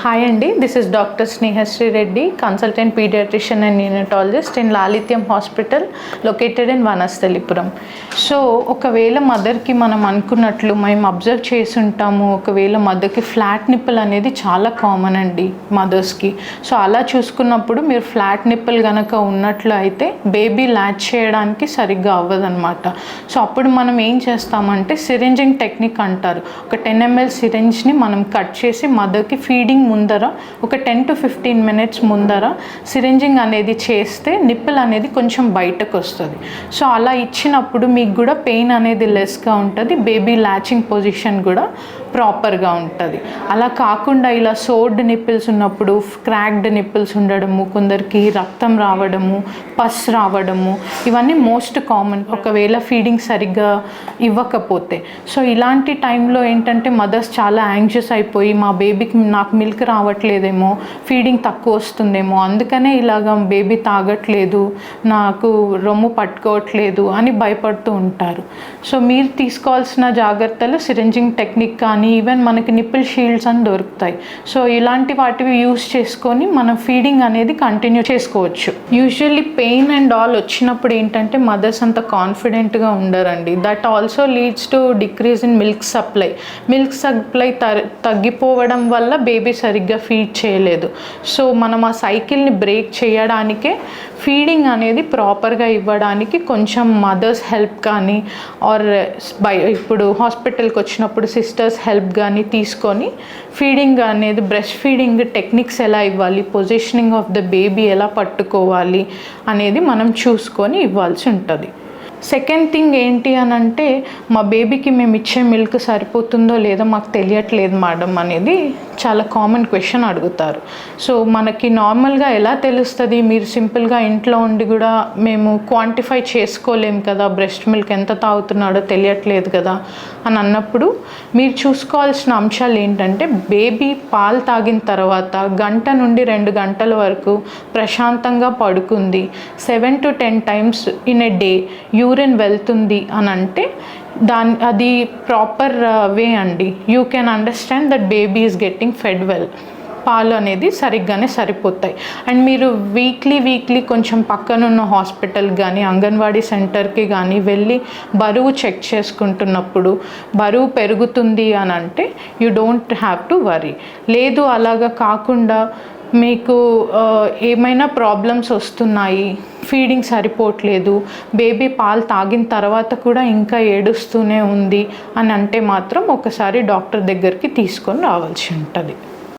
Hi అండి this is doctor Snehasree Reddy consultant paediatrician and neonatologist in Lalithyam hospital located in Vanasthalipuram so ఒకవేళ మదర్కి మనం అనుకున్నట్లు మేము అబ్జర్వ్ చేసి ఉంటాము ఒకవేళ మదర్కి ఫ్లాట్ నిప్పుల్ అనేది చాలా కామన్ అండి మదర్స్కి సో అలా చూసుకున్నప్పుడు మీరు ఫ్లాట్ నిప్పుల్ కనుక ఉన్నట్లు అయితే బేబీ ల్యాచ్ చేయడానికి సరిగ్గా అవ్వదనమాట సో అప్పుడు మనం ఏం చేస్తామంటే సిరింజింగ్ టెక్నిక్ అంటారు. ఒక టెన్ ఎంఎల్ సిరింజ్ని మనం కట్ చేసి మదర్కి ఫీడింగ్ ముందర ఒక టెన్ టు ఫిఫ్టీన్ మినిట్స్ ముందర సిరింజింగ్ అనేది చేస్తే నిప్పుల్ అనేది కొంచెం బయటకు వస్తుంది. సో అలా ఇచ్చినప్పుడు మీకు కూడా పెయిన్ అనేది లెస్గా ఉంటుంది. బేబీ లాచింగ్ పొజిషన్ కూడా ప్రాపర్గా ఉంటుంది. అలా కాకుండా ఇలా సోర్డ్ నిప్పిల్స్ ఉన్నప్పుడు క్రాక్డ్ నిప్పుల్స్ ఉండడము కొందరికి రక్తం రావడము పస్ రావడము ఇవన్నీ మోస్ట్ కామన్ ఒకవేళ ఫీడింగ్ సరిగ్గా ఇవ్వకపోతే. సో ఇలాంటి టైంలో ఏంటంటే మదర్స్ చాలా యాంగ్షియస్ అయిపోయి మా బేబీకి నాకు మిల్క్ రావట్లేదేమో ఫీడింగ్ తక్కువ వస్తుందేమో అందుకనే ఇలాగ బేబీ తాగట్లేదు నాకు రొమ్ము పట్టుకోవట్లేదు అని భయపడుతూ ఉంటారు. సో మీరు తీసుకోవాల్సిన జాగ్రత్తలు సిరింజింగ్ టెక్నిక్ కానీ కానీ ఈవెన్ మనకి నిప్పుల్ షీల్డ్స్ అని దొరుకుతాయి. సో ఇలాంటి వాటివి యూస్ చేసుకొని మనం ఫీడింగ్ అనేది కంటిన్యూ చేసుకోవచ్చు. యూజువల్లీ పెయిన్ అండ్ ఆల్ వచ్చినప్పుడు ఏంటంటే మదర్స్ అంత కాన్ఫిడెంట్గా ఉండరండి. That also leads to decrease in milk supply milk supply తగ్గిపోవడం వల్ల బేబీ సరిగ్గా ఫీడ్ చేయలేదు. సో మనం ఆ సైకిల్ని బ్రేక్ చేయడానికే ఫీడింగ్ అనేది ప్రాపర్గా ఇవ్వడానికి కొంచెం మదర్స్ హెల్ప్ కానీ ఆర్ బై ఇప్పుడు హాస్పిటల్కి వచ్చినప్పుడు సిస్టర్స్ హెల్ప్ కానీ తీసుకొని ఫీడింగ్ అనేది బ్రెస్ట్ ఫీడింగ్ టెక్నిక్స్ ఎలా ఇవ్వాలి పొజిషనింగ్ ఆఫ్ ద బేబీ ఎలా పట్టుకోవాలి అనేది మనం చూసుకొని ఇవ్వాల్సి ఉంటుంది. సెకండ్ థింగ్ ఏంటి అని అంటే మా బేబీకి మేము ఇచ్చే మిల్క్ సరిపోతుందో లేదో మాకు తెలియట్లేదు మేడం అనేది చాలా కామన్ క్వశ్చన్ అడుగుతారు. సో మనకి నార్మల్గా ఎలా తెలుస్తుంది? మీరు సింపుల్గా ఇంట్లో ఉండి కూడా మేము క్వాంటిఫై చేసుకోలేము కదా బ్రెస్ట్ మిల్క్ ఎంత తాగుతున్నాడో తెలియట్లేదు కదా అని అన్నప్పుడు మీరు చూసుకోవాల్సిన అంశాలు ఏంటంటే బేబీ పాలు తాగిన తర్వాత గంట నుండి రెండు గంటల వరకు ప్రశాంతంగా పడుకుంది. Seven to ten times in a day you urine వెళ్తుంది అని అంటే దాని అది ప్రాపర్ వే uh, అండి. You can understand that baby is getting fed well పాలు అనేది సరిగ్గానే సరిపోతాయి. అండ్ మీరు వీక్లీ వీక్లీ కొంచెం పక్కనున్న హాస్పిటల్ కానీ అంగన్వాడీ సెంటర్కి కానీ వెళ్ళి బరువు చెక్ చేసుకుంటున్నప్పుడు బరువు పెరుగుతుంది అని అంటే you don't have to worry లేదు అలాగా కాకుండా మీకు ఏమైనా ప్రాబ్లమ్స్ వస్తున్నాయి? ఫీడింగ్ సరిపోవట్లేదు. బేబీ పాలు తాగిన తర్వాత కూడా ఇంకా ఏడుస్తూనే ఉంది అని అంటే మాత్రం ఒకసారి డాక్టర్ దగ్గరికి తీసుకొని రావాల్సి ఉంటుంది.